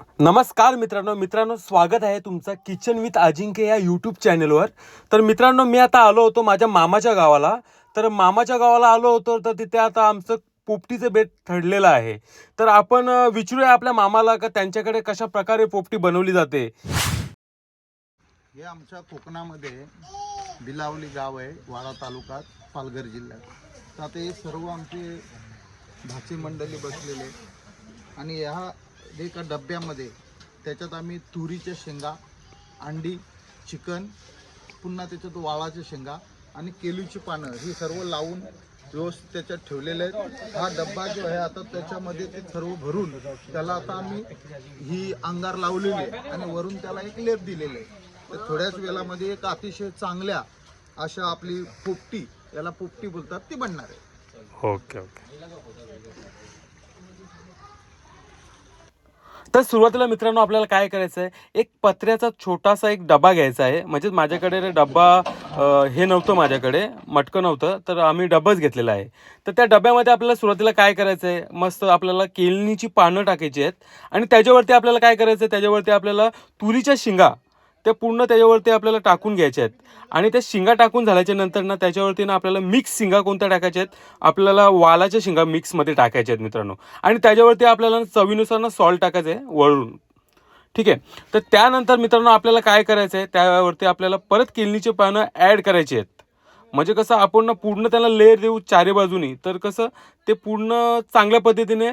नमस्कार मित्रांनो मित्रांनो स्वागत आहे तुमचं किचन विथ अजिंक्य या यूट्यूब चॅनलवर तर मित्रांनो मी आता आलो होतो माझ्या मामाच्या गावाला. तर मामाच्या गावाला आलो होतो तर तिथे आता आमचं पोपटीचं बेट ठरलेलं आहे. तर आपण विचारूया आपल्या मामाला का त्यांच्याकडे कशा प्रकारे पोपटी बनवली जाते. हे आमच्या कोकणामध्ये बिलावली गाव आहे वाडा तालुक्यात पालघर जिल्ह्यात. तर आता हे सर्व आमचे भाची मंडळी बसलेले आणि ह्या एका डब्यामध्ये त्याच्यात आम्ही तुरीच्या शेंगा अंडी चिकन पुन्हा त्याच्यात वाळाच्या शेंगा आणि केलूची पानं ही सर्व लावून व्यवस्थित त्याच्यात ठेवलेले आहेत. हा डब्बा जो आहे आता त्याच्यामध्ये ते सर्व भरून त्याला आता आम्ही ही अंगार लावलेली आहे आणि वरून त्याला एक लेप दिलेले आहे. तर थोड्याच वेळामध्ये एक अतिशय चांगल्या अशा आपली पोपटी याला पोपटी बोलतात ती बनणार आहे. Okay okay. तर सुरुवातीला मित्रांनो आपल्याला काय करायचं आहे एक पत्र्याचा छोटासा एक डबा घ्यायचा आहे. म्हणजे माझ्याकडे डबा डब्बा हे नव्हतं माझ्याकडे मटकं नव्हतं तर आम्ही डब्बाच घेतलेला आहे. तर त्या डब्यामध्ये आपल्याला सुरुवातीला काय करायचं आहे मस्त आपल्याला केळणीची पानं टाकायची आहेत. आणि त्याच्यावरती आपल्याला काय करायचं आहे त्याच्यावरती आपल्याला तुरीच्या शिंगा त्या पूर्ण त्याच्यावरती आपल्याला टाकून घ्यायच्या आहेत. आणि त्या शिंगा टाकून झाल्याच्यानंतर ना त्याच्यावरती ना आपल्याला मिक्स शिंगा कोणत्या टाकायच्या आहेत? आपल्याला वालाच्या शिंगा मिक्समध्ये टाकायच्या आहेत मित्रांनो. आणि त्याच्यावरती आपल्याला चवीनुसार ना सॉल्ट टाकायचं आहे वळून. ठीक आहे? तर त्यानंतर मित्रांनो आपल्याला काय करायचं आहे त्यावरती आपल्याला परत केळणीचे पानं ॲड करायची आहेत. म्हणजे कसं आपण ना पूर्ण त्याला लेअर देऊ चारी बाजूनी तर कसं ते पूर्ण चांगल्या पद्धतीने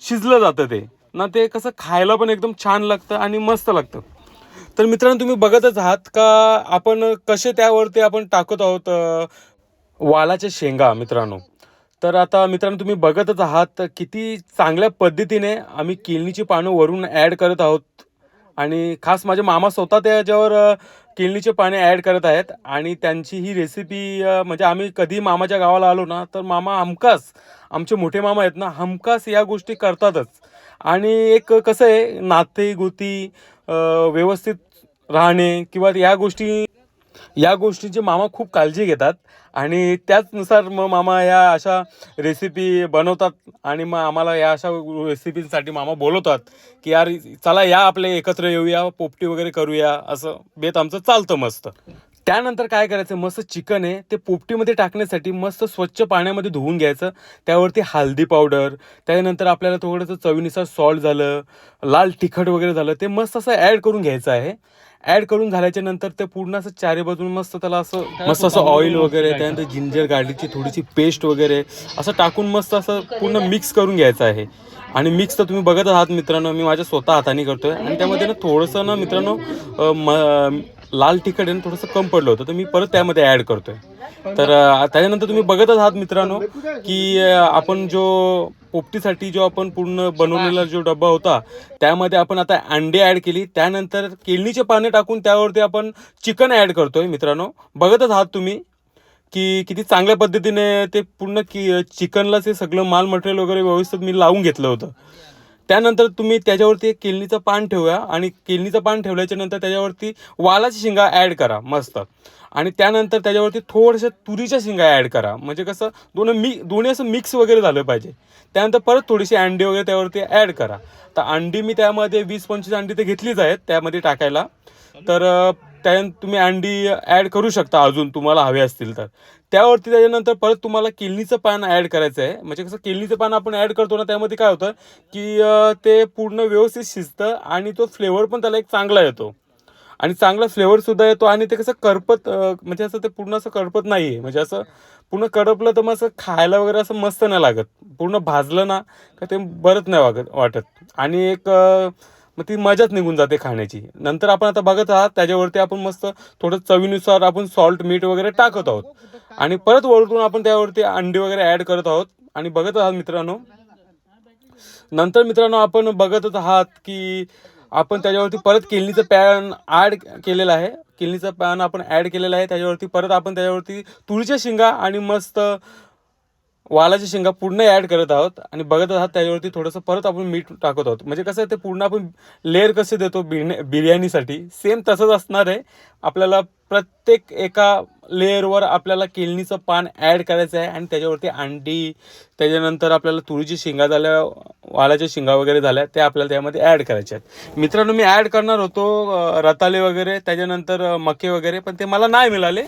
शिजलं जातं ते. ना ते कसं खायला पण एकदम छान लागतं आणि मस्त लागतं. तर मित्रांनो तुम्ही बघतच आहात का आपण कसे त्यावरती आपण टाकत आहोत वालाच्या शेंगा मित्रांनो. तर आता मित्रांनो तुम्ही बघतच आहात किती चांगल्या पद्धतीने आम्ही केळणीची पानं वरून ॲड करत आहोत. आणि खास माझे मामा स्वतः त्याच्यावर अ, केळणीचे पाने ॲड करत आहेत. आणि त्यांची ही रेसिपी म्हणजे आम्ही कधी मामाच्या गावाला आलो ना तर मामा हमखास आमचे मोठे मामा आहेत ना हमखास या गोष्टी करतातच. आणि एक कसं आहे नाते गुती व्यवस्थित राहणे किंवा या गोष्टी या गोष्टींची मामा खूप काळजी घेतात. आणि त्याचनुसार मग मामा या अशा रेसिपी बनवतात आणि मग आम्हाला या अशा रेसिपींसाठी मामा बोलवतात की यार चला या आपले एकत्र येऊया पोपटी वगैरे करूया असं बेत आमचं चालतं मस्त. त्यानंतर काय करायचं मस्त चिकन आहे ते पोपटीमध्ये टाकण्यासाठी मस्त स्वच्छ पाण्यामध्ये धुवून घ्यायचं. त्यावरती हळदी पावडर त्यानंतर आपल्याला थोडंसं चवीनुसार सॉल्ट झालं लाल तिखट वगैरे झालं ते मस्त असं ॲड करून घ्यायचं आहे. ॲड करून झाल्याच्यानंतर ते पूर्ण असं चारी बाजून मस्त त्याला असं मस्त असं ऑइल वगैरे त्यानंतर जिंजर गार्लिकची थोडीशी पेस्ट वगैरे असं टाकून मस्त असं पूर्ण मिक्स करून घ्यायचं आहे. आणि मिक्स तर तुम्ही बघत आहात मित्रांनो मी माझ्या स्वतः हाताने करतोय. आणि त्यामध्ये ना थोडंसं ना मित्रांनो लाल तिखट आहे ना थोडंसं कम पडलं होतं तर मी परत त्यामध्ये ॲड करतोय. तर त्याच्यानंतर तुम्ही बघतच आहात मित्रांनो की आपण जो पोपटीसाठी जो आपण पूर्ण बनवलेला जो डब्बा होता त्यामध्ये आपण आता अंडे ॲड केली. त्यानंतर केळणीचे पाने टाकून त्यावरती आपण चिकन ॲड करतोय मित्रांनो. बघतच आहात तुम्ही की किती चांगल्या पद्धतीने ते पूर्ण की चिकनला ते सगळं माल मटेरियल वगैरे व्यवस्थित मी लावून घेतलं होतं. त्यानंतर तुम्ही त्याच्यावरती एक केळणीचं पान ठेवूया आणि केलणीचं पान ठेवल्याच्या नंतर त्याच्यावरती वालाची शिंगा ॲड करा मस्त. आणि त्यानंतर त्याच्यावरती थोडंसं तुरीच्या शिंगा ॲड करा. म्हणजे कसं दोन मी दोन्ही असं मिक्स वगैरे झालं पाहिजे. त्यानंतर परत थोडीशी अंडी वगैरे त्यावरती ॲड करा. तर अंडी मी त्यामध्ये वीस पंचवीस अंडी तर घेतलीच आहेत त्यामध्ये टाकायला. तर अं, त्यानंतर तुम्ही अंडी ॲड करू शकता अजून तुम्हाला हवे असतील तर. त्यावरती त्याच्यानंतर परत तुम्हाला केलनीचं पान ॲड करायचं आहे. म्हणजे कसं केलनीचं पान आपण ॲड करतो ना त्यामध्ये काय होतं की ते पूर्ण व्यवस्थित शिजतं आणि तो फ्लेवर पण त्याला एक चांगला येतो. आणि चांगला फ्लेवरसुद्धा येतो आणि ते कसं करपत म्हणजे असं ते पूर्ण असं करपत नाही आहे म्हणजे असं पूर्ण करपलं तर मग असं खायला वगैरे असं मस्त नाही लागत. पूर्ण भाजलं ना का ते बरंच नाही वागत वाटत. आणि एक मग ती मजाच निघून जाते खाण्याची. नंतर आपण आता बघत आहात त्याच्यावरती आपण मस्त थोडं चवीनुसार आपण सॉल्ट मीठ वगैरे टाकत आहोत. आणि परत वळतून आपण त्यावरती अंडी वगैरे ॲड करत आहोत. आणि बघत आहात मित्रांनो नंतर मित्रांनो आपण बघतच आहात की आपण त्याच्यावरती परत किलनीचं पॅन ॲड केलेलं आहे. किलनीचं पॅन आपण ॲड केलेलं आहे. त्याच्यावरती परत आपण त्याच्यावरती तुरीच्या शेंगा आणि मस्त वालाच्या शेंगा पूर्ण ॲड करत आहोत आणि बघत आहात त्याच्यावरती थोडंसं परत आपण मीठ टाकत आहोत. म्हणजे कसं आहे ते पूर्ण आपण लेअर कसे देतो बिर्या बिर्याणीसाठी? सेम तसंच असणार आहे. आपल्याला प्रत्येक एका लेअरवर आपल्याला केळणीचं पान ॲड करायचं आहे आणि त्याच्यावरती अंडी त्याच्यानंतर आपल्याला तुरीची शेंगा झाल्या वालाच्या शेंगा वगैरे झाल्या त्या आपल्याला त्यामध्ये ॲड करायच्या आहेत. मित्रांनो मी ॲड करणार होतो रताले रताळे वगैरे त्याच्यानंतर मके वगैरे पण ते मला नाही मिळाले.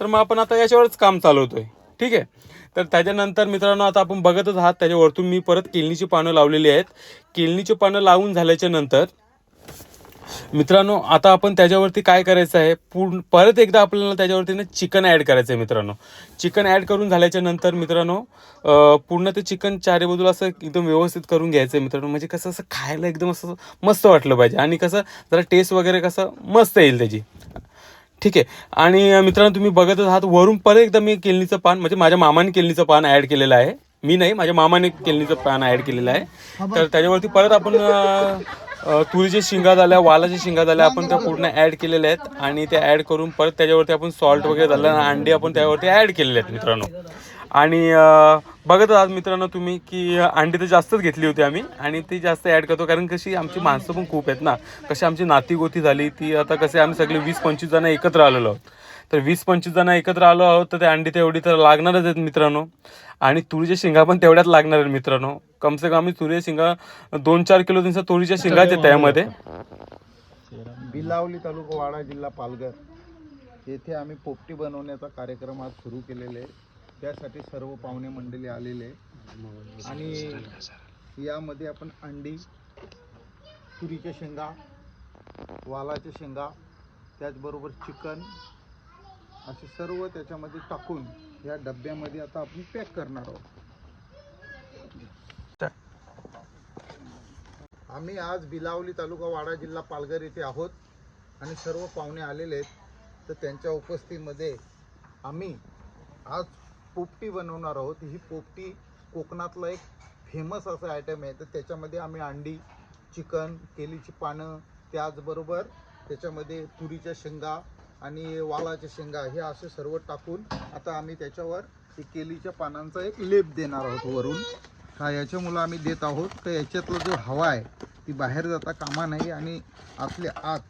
तर मग आपण आता याच्यावरच काम चालवतो आहे ठीक आहे? तर त्याच्यानंतर मित्रांनो आता आपण बघतच आहात त्याच्यावरतून मी परत केळणीची पानं लावलेली आहेत. केळणीची पानं लावून झाल्याच्यानंतर मित्रांनो आता आपण त्याच्यावरती काय करायचं आहे? पूर्ण परत एकदा आपल्याला त्याच्यावरती ना चिकन ॲड करायचं आहे मित्रांनो. चिकन ॲड करून झाल्याच्यानंतर मित्रांनो पूर्ण ते चिकन चारी बाजूला असं एकदम व्यवस्थित करून घ्यायचं आहे मित्रांनो. म्हणजे कसं असं खायला एकदम असं मस्त वाटलं पाहिजे. आणि कसं जरा टेस्ट वगैरे कसं मस्त येईल त्याची. ठीक आहे. आणि मित्रांनो तुम्ही बघतच आहात वरून परत एकदा मी केळणीचं पान म्हणजे माझ्या मामाने केळणीचं पान ॲड केलेलं आहे. मी नाही माझ्या मामाने केळणीचं पान ॲड केलेलं आहे. तर त्याच्यावरती परत आपण तुरीच्या शिंगा झाल्या वालाच्या शिंगा झाल्या आपण त्या पूर्ण ॲड केलेल्या आहेत. आणि त्या ॲड करून परत त्याच्यावरती आपण सॉल्ट वगैरे झालं आणि अंडी आपण त्यावरती ॲड केलेले आहेत मित्रांनो. आणि बघत आहात मित्रांनो तुम्ही की अंडी तर जास्तच घेतली होती आम्ही आणि ती जास्त ॲड करतो कारण कशी आमची माणसं पण खूप आहेत ना. कशी आमची नाती गोती झाली ती आता कसे आम्ही सगळे वीस पंचवीस जण एकत्र आलेलो आहोत. तर वीस पंचवीस जण एकत्र आलो आहोत तर ते अंडी तेवढी तर लागणारच आहेत मित्रांनो. आणि तुरीच्या शेंगा पण तेवढ्याच लागणार आहेत मित्रांनो. कमसे कम आम्ही तुरीच्या शेंगा दोन चार किलो त्यांच्या तुरीच्या शेंगाच आहेत त्यामध्ये. बिलावली तालुका वाडा जिल्हा पालघर. येथे आम्ही पोपटी बनवण्याचा कार्यक्रम आज सुरू केलेले आहे. त्यासाठी सर्व पाहुणे मंडळी आलेले आणि यामध्ये आपण अंडी तुरीच्या शेंगा वालाच्या शेंगा त्याचबरोबर चिकन असे सर्व त्याच्यामध्ये टाकून या डब्यामध्ये आता आपण पॅक करणार आहोत. आम्ही आज बिलावली तालुका वाडा जिल्हा पालघर येथे आहोत आणि सर्व पाहुणे आलेले आहेत. तर त्यांच्या उपस्थितीमध्ये आम्ही आज पोपटी बनवणार आहोत. ही पोपटी कोकणातलं एक फेमस असं आयटम आहे. तर त्याच्यामध्ये आम्ही अंडी चिकन केलीची पानं त्याचबरोबर त्याच्यामध्ये तुरीच्या शेंगा आणि वालाच्या शेंगा हे असे सर्व टाकून आता आम्ही त्याच्यावर केलीच्या पानांचा एक लेप देणार आहोत वरून. हा याच्यामुळं आम्ही देत आहोत. तर याच्यातलं जो हवा आहे ती बाहेर जाता कामा नाही आणि आतल्या आत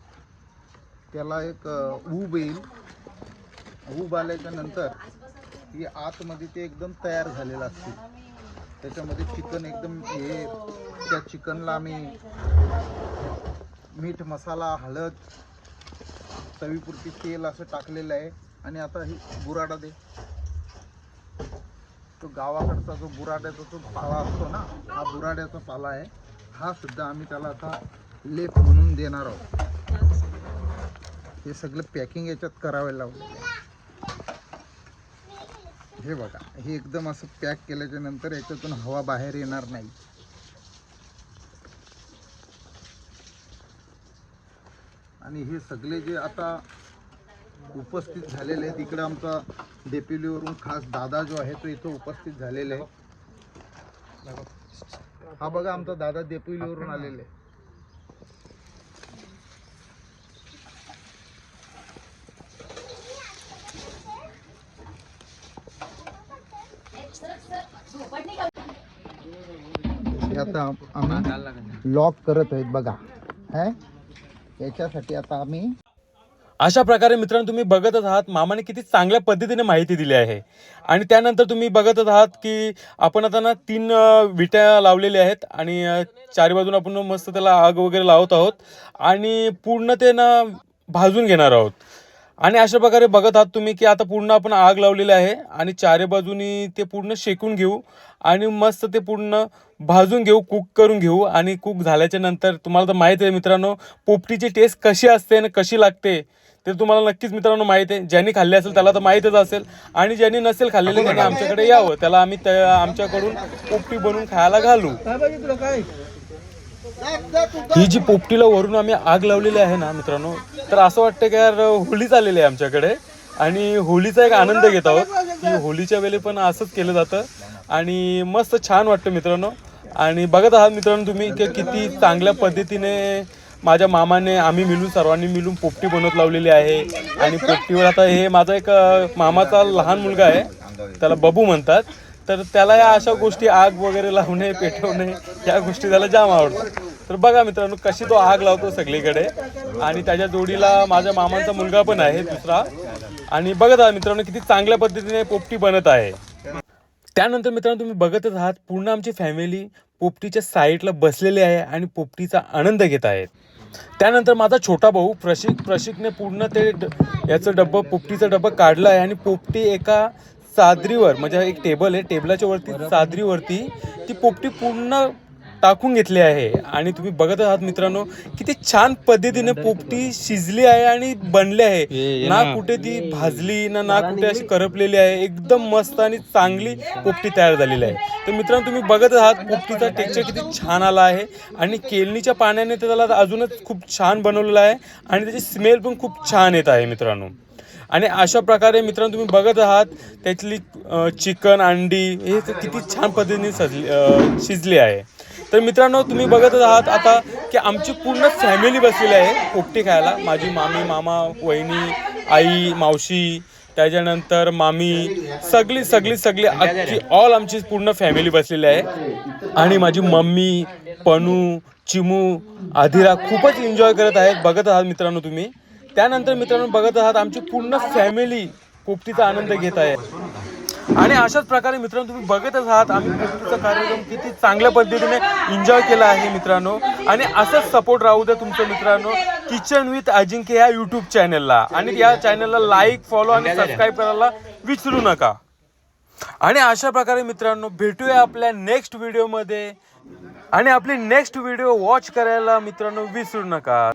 त्याला एक ऊब येईल. ऊब आल्याच्यानंतर ती आतमध्ये ते एकदम तयार झालेलं असते. त्याच्यामध्ये चिकन एकदम हे त्या चिकनला आम्ही मीठ मसाला हळद चवीपुरती तेल असं टाकलेलं आहे. आणि आता ही बुराडा दे. तो गावाकडचा जो बुराड्याचा जो पाला असतो ना हा बुराड्याचा पाला आहे. हा सुद्धा आम्ही त्याला आता लेप म्हणून देणार आहोत. हे सगळं पॅकिंग याच्यात करावे लावलेलं आहे हे बघा हे एकदम असं पॅक केल्याच्यानंतर याच्यातून हवा बाहेर येणार नाही. आणि हे सगळे जे आता उपस्थित झालेले आहेत इकडे आमचा डेपिलीवरून खास दादा जो आहे तो इथं उपस्थित झालेला आहे हा बघा आमचा दादा देपिलीवरून आलेला आहे आता आम्ही लॉक करत आहेत बघा. है? याच्यासाठी आता आम्ही अशा प्रकारे मित्रांनो तुम्ही बघतच आहात मामाने किती चांगल्या पद्धतीने माहिती दिली आहे. आणि त्यानंतर तुम्ही बघतच आहात की आपण आता ना तीन विट्या लावलेल्या आहेत आणि चारी बाजून आपण मस्त त्याला आग वगैरे लावत आहोत. आणि पूर्ण ते ना भाजून घेणार आहोत. आणि अशा प्रकारे बघत आहात तुम्ही की आता पूर्ण आपण आग लावलेली आहे आणि चारे बाजूनी ते पूर्ण शेकून घेऊ आणि मस्त ते पूर्ण भाजून घेऊ कुक करून घेऊ आणि कुक झाल्याच्यानंतर तुम्हाला तर माहीत आहे मित्रांनो पोपटीची टेस्ट कशी असते आणि कशी लागते ते तुम्हाला नक्कीच मित्रांनो माहीत आहे. ज्यांनी खाल्ले असेल त्याला तर माहीतच असेल आणि ज्यांनी नसेल खाल्लेले त्यांनी आमच्याकडे यावं. त्याला आम्ही त्या आमच्याकडून पोपटी बनवून खायला घालू. ही जी पोपटीला वरून आम्ही आग लावलेली आहे ना मित्रांनो तर असं वाटतं की यार होळी चाललेली आहे आमच्याकडे. आणि होळीचा एक आनंद घेत आहोत. की होळीच्या वेळी पण असंच केलं जातं. आणि मस्त छान वाटतं मित्रांनो. आणि बघत आहात मित्रांनो तुम्ही की किती चांगल्या पद्धतीने माझ्या मामाने आम्ही मिळून सर्वांनी मिळून पोपटी बनवत लावलेली आहे. आणि पोपटीवर आता हे माझा एक मामाचा लहान मुलगा आहे. त्याला बबू म्हणतात. तर त्याला या अशा गोष्टी आग वगैरे लावणे पेटवणे या गोष्टी त्याला जाम आवडतात. तर बघा मित्रांनो कशी तो आग लावतो सगळीकडे. आणि त्याच्या जोडीला माझ्या मामांचा मुलगा पण आहे दुसरा. आणि बघत आहात मित्रांनो किती चांगल्या पद्धतीने पोपटी बनत आहे. त्यानंतर मित्रांनो तुम्ही बघतच आहात पूर्ण आमची फॅमिली पोपटीच्या साईडला बसलेली आहे आणि पोपटीचा आनंद घेत आहेत. त्यानंतर माझा छोटा भाऊ प्रशिक प्रशिकने पूर्ण ते ड- याचं डब्बं पोपटीचं डब्बं काढलं आहे आणि पोपटी एका चादरीवर म्हणजे एक टेबल आहे टेबलाच्या वरती चादरीवरती ती पोपटी पूर्ण टाकून घेतली आहे. आणि तुम्ही बघत आहात मित्रांनो किती छान पद्धतीने पोपटी शिजली आहे आणि बनली आहे. ना कुठे ती भाजली ना ना कुठे अशी करपलेली आहे. एकदम मस्त आणि चांगली पोपटी तयार झालेली आहे. तर मित्रांनो तुम्ही बघत आहात पोपटीचा टेक्स्चर किती छान आला आहे. आणि केळणीच्या पाण्याने ते त्याला अजूनच खूप छान बनवलेलं आहे. आणि त्याची स्मेल पण खूप छान येत आहे मित्रांनो. आणि अशा प्रकारे मित्रांनो तुम्ही बघत आहात त्यातली चिकन अंडी हे किती छान पद्धतीने सजली शिजली आहे. तर मित्रांनो तुम्ही बघतच आहात आता की आमची पूर्ण फॅमिली बसलेली आहे पोपटी खायला. माझी मामी मामा वहिनी आई मावशी त्याच्यानंतर मामी सगळी सगळी सगळी अख्खी ऑल आमची पूर्ण फॅमिली बसलेली आहे. आणि माझी मम्मी पणू चिमू आधिरा खूपच एन्जॉय करत आहेत. बघत आहात मित्रांनो तुम्ही. त्यानंतर मित्रांनो बघत आहात आमची पूर्ण फॅमिली पोपटीचा आनंद घेत आहे. आणि अशाच प्रकारे मित्रांनो तुम्ही बघतच आहात आम्ही कुस्तीचा कार्यक्रम किती चांगल्या पद्धतीने एन्जॉय केला आहे मित्रांनो. आणि असंच सपोर्ट राहू द्या तुमचं मित्रांनो किचन विथ अजिंक्य या यूट्यूब चॅनलला आणि या चॅनलला लाईक फॉलो आणि सबस्क्राईब करायला विसरू नका. आणि अशा प्रकारे मित्रांनो भेटूया आपल्या नेक्स्ट व्हिडिओमध्ये आणि आपली नेक्स्ट व्हिडिओ वॉच करायला मित्रांनो विसरू नका.